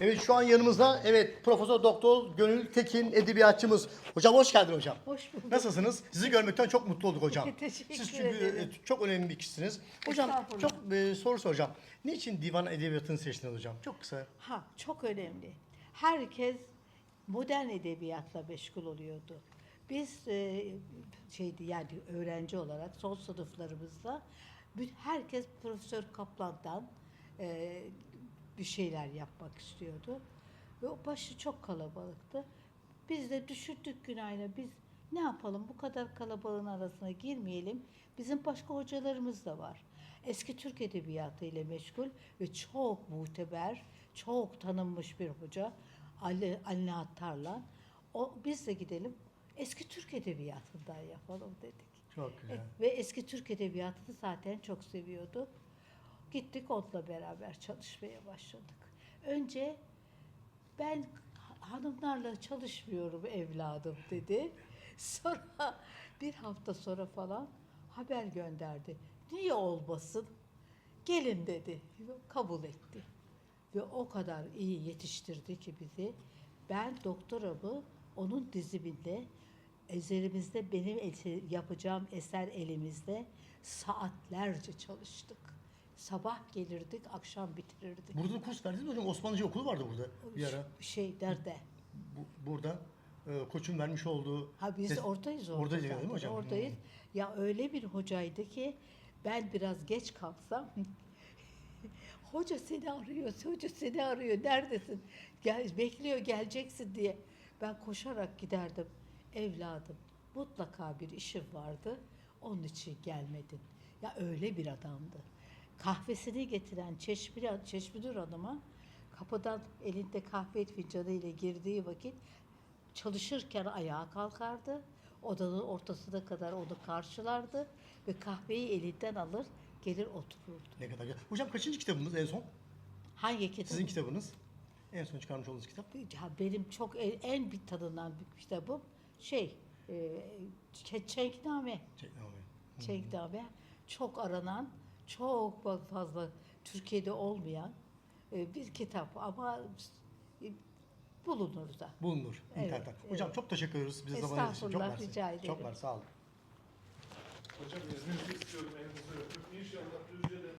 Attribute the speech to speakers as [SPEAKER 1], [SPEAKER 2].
[SPEAKER 1] Evet şu an yanımızda evet Profesör Doktor Gönül Tekin edebiyatçımız. Hocam hoş geldin hocam.
[SPEAKER 2] Hoş bulduk.
[SPEAKER 1] Nasılsınız? Sizi görmekten çok mutlu olduk hocam.
[SPEAKER 2] Teşekkür
[SPEAKER 1] Siz çünkü
[SPEAKER 2] ederim.
[SPEAKER 1] e, çok önemli bir kişisiniz. Hocam
[SPEAKER 2] Estağfurullah.
[SPEAKER 1] çok e, soru soracağım. Niçin divan edebiyatını seçtiniz hocam? Çok kısa.
[SPEAKER 2] Ha çok önemli. Herkes modern edebiyatla meşgul oluyordu. Biz e, şeydi yani öğrenci olarak son sınıflarımızda bü- herkes Profesör Kaplan'dan e, bir şeyler yapmak istiyordu. Ve o başı çok kalabalıktı. Biz de düşündük Günay'la biz ne yapalım bu kadar kalabalığın arasına girmeyelim. Bizim başka hocalarımız da var. Eski Türk Edebiyatı ile meşgul ve çok muteber, çok tanınmış bir hoca Ali, Ali Nihat Tarlan. O, biz de gidelim eski Türk Edebiyatı'ndan yapalım dedik.
[SPEAKER 1] Çok güzel.
[SPEAKER 2] E, Ve eski Türk Edebiyatı'nı zaten çok seviyordu. Gittik onunla beraber çalışmaya başladık. Önce ben hanımlarla çalışmıyorum evladım dedi. Sonra bir hafta sonra falan haber gönderdi. Niye olmasın? Gelin dedi. Kabul etti. Ve o kadar iyi yetiştirdi ki bizi. Ben doktoramı onun diziminde, eserimizde benim eser- yapacağım eser elimizde saatlerce çalıştık. Sabah gelirdik, akşam bitirirdik.
[SPEAKER 1] Burada da kurs verdiniz mi hocam? Osmanlıca okulu vardı burada bir ara.
[SPEAKER 2] Şey nerede?
[SPEAKER 1] Bu, burada e, koçun vermiş olduğu...
[SPEAKER 2] Ha biz
[SPEAKER 1] Des-
[SPEAKER 2] oradayız orada.
[SPEAKER 1] Oradayız değil mi
[SPEAKER 2] zaten,
[SPEAKER 1] hocam?
[SPEAKER 2] Oradayız. Ya öyle bir hocaydı ki ben biraz geç kalksam hoca seni arıyor, hoca seni arıyor, neredesin? Gel, bekliyor geleceksin diye. Ben koşarak giderdim. Evladım mutlaka bir işim vardı. Onun için gelmedin. Ya öyle bir adamdı. Kahvesini getiren Çeşmi, Çeşminur Hanım'a kapıdan elinde kahve fincanı ile girdiği vakit çalışırken ayağa kalkardı. Odanın ortasına kadar onu karşılardı ve kahveyi elinden alır gelir otururdu.
[SPEAKER 1] Ne kadar güzel. Hocam kaçıncı kitabınız en son?
[SPEAKER 2] Hangi kitap?
[SPEAKER 1] Sizin kitabınız. En son çıkarmış olduğunuz kitap.
[SPEAKER 2] Ya benim çok en, en bir tanınan bir kitabım şey e, Çenkname.
[SPEAKER 1] Çekname.
[SPEAKER 2] Çenkname çok aranan, çok fazla Türkiye'de olmayan e, bir kitap ama e, bulunur da.
[SPEAKER 1] Bulunur
[SPEAKER 2] Evet,
[SPEAKER 1] internetten. Hocam
[SPEAKER 2] evet.
[SPEAKER 1] çok teşekkür ederiz bize zaman ayırdığınız için. Çok
[SPEAKER 2] Estağfurullah,
[SPEAKER 1] mersi.
[SPEAKER 2] rica ederim.
[SPEAKER 1] Çok var sağ olun.
[SPEAKER 3] Hocam izninizi istiyorum elinizi öpüp inşallah Düzce'de